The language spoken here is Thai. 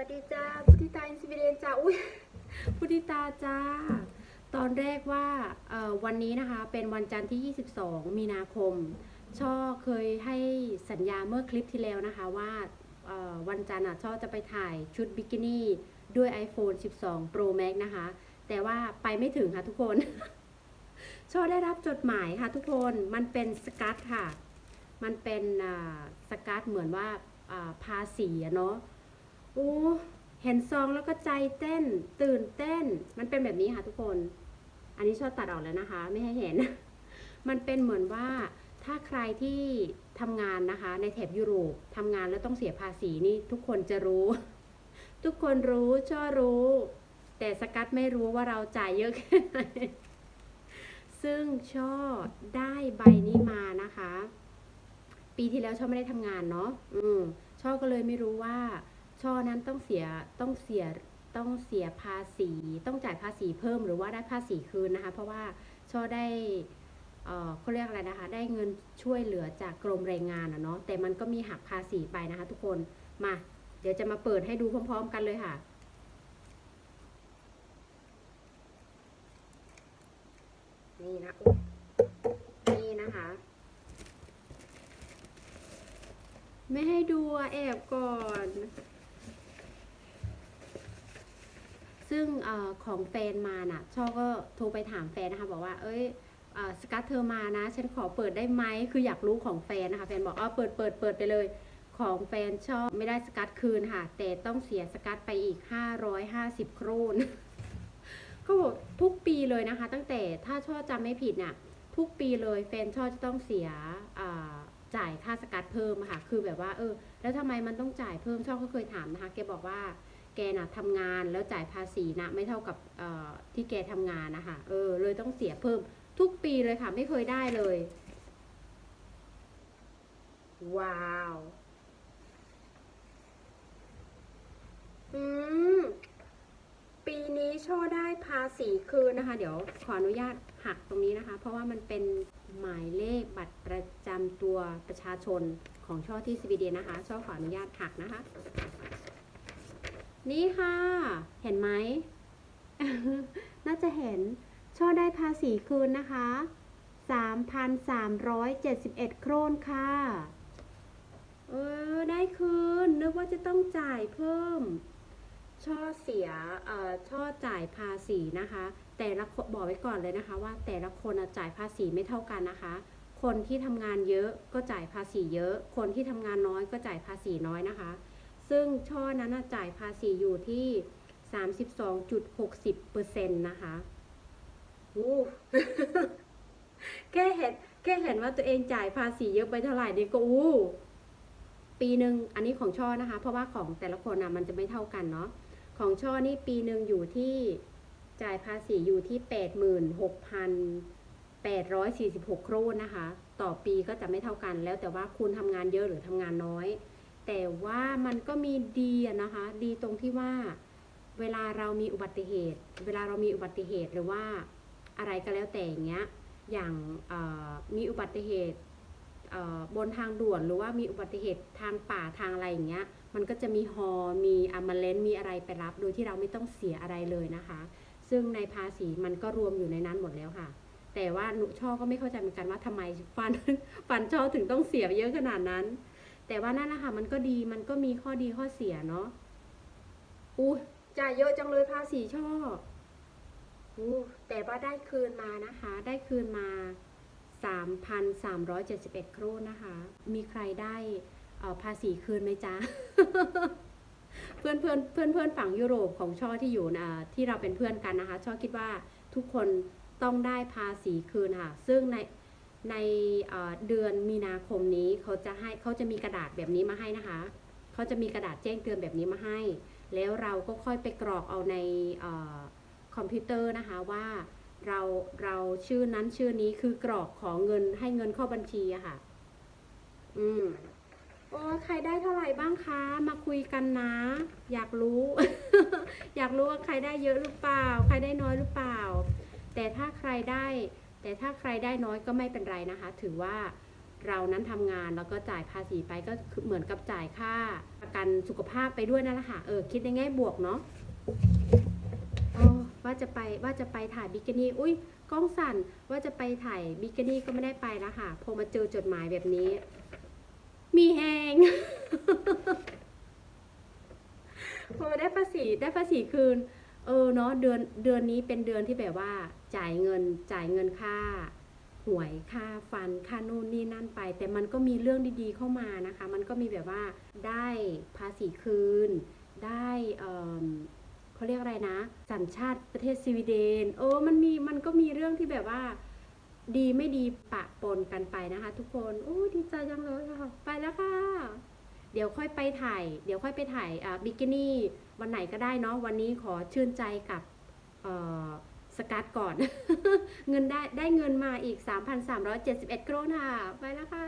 วัสดีจ้าพุทธิตาอินสิเรนจ้าอุ้ยพุทธิตาจ้า ตอนแรกว่าวันนี้นะคะเป็นวันจันทร์ที่ 22 มีนาคม ช่อเคยให้สัญญาเมื่อคลิปที่แล้วนะคะว่าวันจันทร์อะช่อจะไปถ่ายชุดบิกินี่ด้วย iPhone 12 Pro Max นะคะ แต่ว่าไปไม่ถึงค่ะทุกคน ช่อได้รับจดหมายค่ะทุกคนมันเป็นสกัตค่ะ มันเป็นสกัตเหมือนว่าอ่าภาษีเนาะ โอ้เห็นซองแล้วก็ใจเต้น ตื่นเต้น มันเป็นแบบนี้ค่ะทุกคน อันนี้ชอบตัดออกแล้วนะคะ ไม่ให้เห็น มันเป็นเหมือนว่าถ้าใครที่ทำงานนะคะ ในแถบยุโรปทำงานแล้วต้องเสียภาษีนี่ทุกคนจะรู้ ทุกคนรู้ช่อรู้ แต่สกัดไม่รู้ว่าเราจ่ายเยอะแค่ไหนซึ่งช่อได้ใบนี้มานะคะ ปีที่แล้วช่อไม่ได้ทำงานเนาะอืมช่อก็เลยไม่รู้ว่า ช่อนั้นต้องเสียต้องเสียต้องเสียภาษี ต้องจ่ายภาษีเพิ่มหรือว่าได้ภาษีคืนนะคะ เพราะว่าช่อได้เอ่อเขาเรียกอะไรนะคะ ได้เงินช่วยเหลือจากกรมแรงงานอะเนาะแต่มันก็มีหักภาษีไปนะคะ ทุกคนมา เดี๋ยวจะมาเปิดให้ดูพร้อม ๆ กันเลยค่ะนี่นะนี่นะคะ ไม่ให้ดูแอบก่อน ซึ่งอของแฟนมาน่ะช่อก็โทรไปถามแฟนนะคะบอกว่า เอ้ยอสกัดเธอมานะ ฉันขอเปิดได้ไหมคืออยากรู้ของแฟนนะคะแฟนบอกอ๋อเปิดเปิดเปิดไปเลย ของแฟนชอบไม่ได้สกัดคืนค่ะ แต่ต้องเสียสกัดไปอีก 550 โครนก็บอกทุกปีเลยนะคะ ตั้งแต่ถ้าช่อจำไม่ผิดน่ะทุกปีเลยแฟนช่อจะต้องเสียจ่ายค่าสกัดเพิ่มค่ะ คือแบบว่าเออ แล้วทำไมมันต้องจ่ายเพิ่มช่อก็เคยถามนะคะแกบอกว่า แกน่ะทำงานแล้วจ่ายภาษีนะไม่เท่ากับที่แกทำงานนะคะเออเลยต้องเสียเพิ่มทุกปีเลยค่ะ ไม่เคยได้เลย ว้าว อืม ปีนี้ช่อได้ภาษีคืนนะคะ เดี๋ยวขออนุญาตหักตรงนี้นะคะ เพราะว่ามันเป็นหมายเลขบัตรประจำตัวประชาชนของช่อที่สวีเดนนะคะ ช่อขออนุญาตหักนะคะ นี่ค่ะ เห็นไหม น่าจะเห็น ช่อได้ภาษีคืนนะคะ 3,371 โครนค่ะ เออ ได้คืน นึกว่าจะต้องจ่ายเพิ่ม ช่อเสีย เอ่อ ช่อจ่ายภาษีนะคะ แต่ละคนบอกไว้ก่อนเลยนะคะ ว่าแต่ละคนจ่ายภาษีไม่เท่ากันนะคะ คนที่ทำงานเยอะก็จ่ายภาษีเยอะ คนที่ทำงานน้อยก็จ่ายภาษีน้อยนะคะ ซึ่งช่อนั้นน่ะจ่ายภาษีอยู่ที่ 32.60%นะคะอู้แค่เห็นแค่เห็นว่าตัวเองจ่ายภาษีเยอะไปเท่าไหร่นี่ก็อู้ปีหนึ่งอันนี้ของช่อนะคะ เพราะว่าของแต่ละคนอะมันจะไม่เท่ากันเนาะของช่อนี่ปีหนึ่งอยู่ที่จ่ายภาษีอยู่ที่แปดหมื่นหกพันแปดร้อยสี่สิบหกโครนนะคะ ต่อปีก็จะไม่เท่ากันแล้วแต่ว่าคุณทำงานเยอะหรือทำงานน้อย แต่ว่ามันก็มีดีนะคะ ดีตรงที่ว่า เวลาเรามีอุบัติเหตุ เวลาเรามีอุบัติเหตุหรือว่าอะไรก็แล้วแต่อย่างเงี้ย อย่างมีอุบัติเหตุบนทางด่วนหรือว่ามีอุบัติเหตุทางป่าทางอะไรอย่างเงี้ย มันก็จะมีฮอ มีอัมาเลนมีอะไรไปรับ โดยที่เราไม่ต้องเสียอะไรเลยนะคะ ซึ่งในภาษีมันก็รวมอยู่ในนั้นหมดแล้วค่ะ แต่ว่าหนูช่อก็ไม่เข้าใจเหมือนกันว่าทำไมฟันฟันช่อถึงต้องเสียเยอะขนาดนั้น แต่ว่านั่นแหละคะมันก็ดีมันก็มีข้อดีข้อเสียเนาะอู้จ่ายเยอะจังเลยภาษีช่ออู้แต่ว่าได้คืนมานะคะ ได้คืนมา 3,371โครนนะคะ มีใครได้อ่อภาษีคืนไหมจ๊ะเพื่อนเพื่อนเพื่อนเพื่อนฝั่งยุโรปของช่อที่อยู่นะที่เราเป็นเพื่อนกันนะคะ ช่อคิดว่าทุกคนต้องได้ภาษีคืนค่ะ ซึ่งใน ในเดือนมีนาคมนี้เขาจะให้เขาจะมีกระดาษแบบนี้มาให้นะคะเขาจะมีกระดาษแจ้งเตือนแบบนี้มาให้ แล้วเราก็ค่อยไปกรอกเอาในออคอมพิวเตอร์นะคะว่าเราเราชื่อนั้นชื่อนี้คือกรอกของเงินให้เงินเข้าบัญชีอะค่ะ อืมโอ้ใครได้เท่าไหร่บ้างคะ มาคุยกันนะ อยากรู้ อยากรู้ว่าใครได้เยอะหรือเปล่า ใครได้น้อยหรือเปล่า แต่ถ้าใครได้ แต่ถ้าใครได้น้อยก็ไม่เป็นไรนะคะ ถือว่าเรานั้นทำงานแล้วก็จ่ายภาษีไปก็เหมือนกับจ่ายค่าประกันสุขภาพไปด้วยนั่นแหละค่ะเออคิดในแง่บวกเนาะว่าจะไปว่าจะไปถ่ายบิกินี่อุ้ยกล้องสั่นว่าจะไปถ่ายบิกินี่ก็ไม่ได้ไปแล้วค่ะพอมาเจอจดหมายแบบนี้ มีแหงพอได้ภาษีได้ภาษีคืน เออเนาะเดือนเดือนนี้เป็นเดือนที่แบบว่าจ่ายเงินจ่ายเงินค่าหวยค่าฟันค่านู่นนี่นั่นไป แต่มันก็มีเรื่องดีๆเข้ามานะคะ มันก็มีแบบว่าได้ภาษีคืน ได้เอมเขาเรียกอะไรนะ สัญชาติประเทศสวีเดนเออมันมีมันก็มีเรื่องที่แบบว่า ดีไม่ดีปะปนกันไปนะคะ ทุกคนโอ้ดีใจจังเลยค่ะ ไปแล้วค่ะ เดี๋ยวค่อยไปถ่าย เดี๋ยวค่อยไปถ่ายบิกินี่วันไหนก็ได้เนาะวันนี้ขอชื่นใจกับสกัดก่อน เงินได้ได้เงินมาอีก 3,371โครนค่ะ ไปแล้วค่ะ